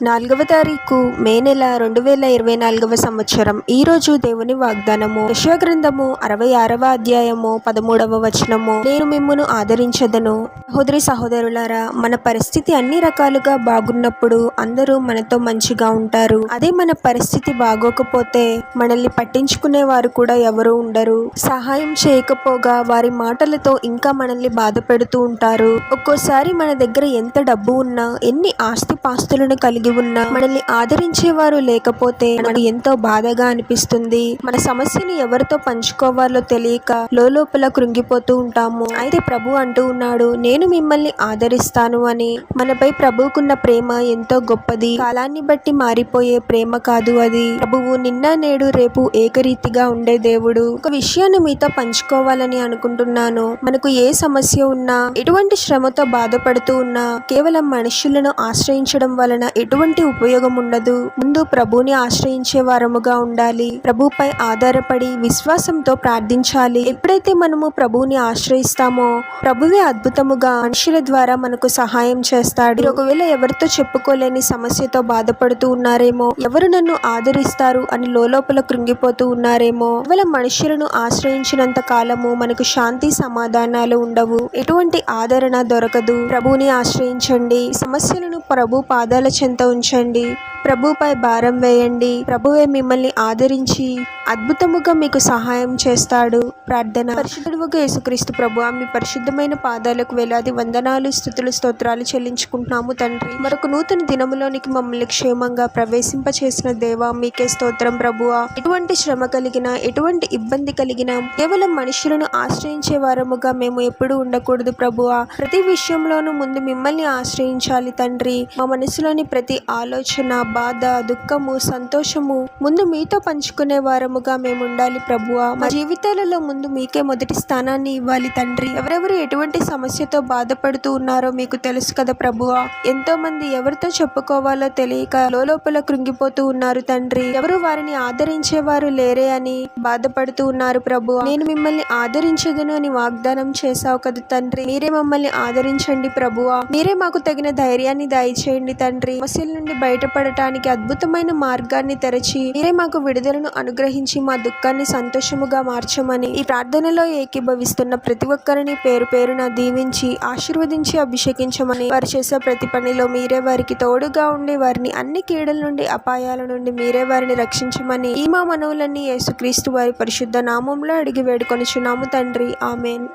నాలుగవ తారీఖు మే నెల రెండు వేల ఇరవై నాలుగవ సంవత్సరం. ఈరోజు దేవుని వాగ్దానము. గ్రంథము అరవై ఆరవ అధ్యాయము పదమూడవ వచనము. నేను మిమ్మను ఆదరించదను. సహోదరి సహోదరులారా మన పరిస్థితి అన్ని రకాలుగా బాగున్నప్పుడు అందరూ మనతో మంచిగా ఉంటారు. అదే మన పరిస్థితి బాగోకపోతే మనల్ని పట్టించుకునే వారు కూడా ఎవరు ఉండరు. సహాయం చేయకపోగా వారి మాటలతో ఇంకా మనల్ని బాధ పెడుతూ ఉంటారు. ఒక్కోసారి మన దగ్గర ఎంత డబ్బు ఉన్నా ఎన్ని ఆస్తి పాస్తులను కలిగి ఉన్నా మనల్ని ఆదరించేవారు లేకపోతే మనకు ఎంతో బాధగా అనిపిస్తుంది. మన సమస్యను ఎవరితో పంచుకోవాలో తెలియక లోపల కృంగిపోతూ ఉంటాము. అయితే ప్రభు అంటూ ఉన్నాడు నేను మిమ్మల్ని ఆదరిస్తాను అని. మనపై ప్రభువుకున్న ప్రేమ ఎంతో గొప్పది. కాలాన్ని బట్టి మారిపోయే ప్రేమ కాదు అది. ప్రభువు నిన్న నేడు రేపు ఏకరీతిగా ఉండే దేవుడు. ఒక విషయాన్ని మీతో పంచుకోవాలని అనుకుంటున్నాను. మనకు ఏ సమస్య ఉన్నా ఎటువంటి శ్రమతో బాధపడుతూ ఉన్నా కేవలం మనుషులను ఆశ్రయించడం వలన ఎటువంటి ఉపయోగం ఉండదు. ముందు ప్రభుని ఆశ్రయించే వారముగా ఉండాలి. ప్రభుపై ఆధారపడి విశ్వాసంతో ప్రార్థించాలి. ఎప్పుడైతే మనము ప్రభువుని ఆశ్రయిస్తామో ప్రభువే అద్భుతముగా మనుషుల ద్వారా మనకు సహాయం చేస్తాడు. ఒకవేళ ఎవరితో చెప్పుకోలేని సమస్యతో బాధపడుతూ ఉన్నారేమో ఎవరు నన్ను ఆదరిస్తారు అని లోపల కృంగిపోతూ ఉన్నారేమో కేవలం మనుషులను ఆశ్రయించినంత కాలము మనకు శాంతి సమాధానాలు ఉండవు. ఎటువంటి ఆదరణ దొరకదు. ప్రభువుని ఆశ్రయించండి. సమస్యలను ప్రభు పాదాల చెంత ఉంచండి ప్రభుపై భారం వేయండి. ప్రభువే మిమ్మల్ని ఆదరించి అద్భుతముగా మీకు సహాయం చేస్తాడు. ప్రార్థన. పరిశుద్ధుడుగా యేసుక్రీస్తు ప్రభు మీ పరిశుద్ధమైన పాదాలకు వేలాది వందనాలు స్థుతులు స్తోత్రాలు చెల్లించుకుంటున్నాము తండ్రి. మరొక నూతన దినములోనికి మమ్మల్ని క్షేమంగా ప్రవేశింప చేసిన దేవా మీకే స్తోత్రం ప్రభువా ఎటువంటి శ్రమ కలిగిన ఎటువంటి ఇబ్బంది కలిగిన కేవలం మనుషులను ఆశ్రయించే వారముగా మేము ఎప్పుడు ఉండకూడదు ప్రభువా ప్రతి విషయంలోనూ ముందు మిమ్మల్ని ఆశ్రయించాలి తండ్రి. మా మనసులోని ప్రతి ఆలోచన బాధ దుఃఖము సంతోషము ముందు మీతో పంచుకునే వారముగా మేము ఉండాలి ప్రభువా. మా జీవితాలలో ముందు మీకే మొదటి స్థానాన్ని ఇవ్వాలి తండ్రి. ఎవరెవరు ఎటువంటి సమస్యతో బాధపడుతూ ఉన్నారో మీకు తెలుసు కదా ప్రభువా. ఎంతో మంది ఎవరితో చెప్పుకోవాలో తెలియక లోపల కృంగిపోతూ ఉన్నారు తండ్రి. ఎవరు వారిని ఆదరించేవారు లేరే అని బాధపడుతూ ఉన్నారు ప్రభు నేను మిమ్మల్ని ఆదరించదును అని వాగ్దానం చేశావు కదా తండ్రి. మీరే మమ్మల్ని ఆదరించండి ప్రభువా. మీరే మాకు తగిన ధైర్యాన్ని దయచేయండి తండ్రి. సమస్యల నుండి బయటపడటం బయటపడటానికి అద్భుతమైన మార్గాన్ని తెరచి మీరే మాకు విడుదలను అనుగ్రహించి మా దుఃఖాన్ని సంతోషముగా మార్చమని ఈ ప్రార్థనలో ఏకీభవిస్తున్న ప్రతి ఒక్కరిని పేరు పేరున దీవించి ఆశీర్వదించి అభిషేకించమని వారు చేసే ప్రతి పనిలో మీరే వారికి తోడుగా ఉండి వారిని అన్ని కీడల నుండి అపాయాల నుండి మీరే వారిని రక్షించమని ఈ మా మనవులన్నీ యేసుక్రీస్తు వారి పరిశుద్ధ నామంలో అడిగి వేడుకొనిచున్నాము తండ్రి. ఆమెన్.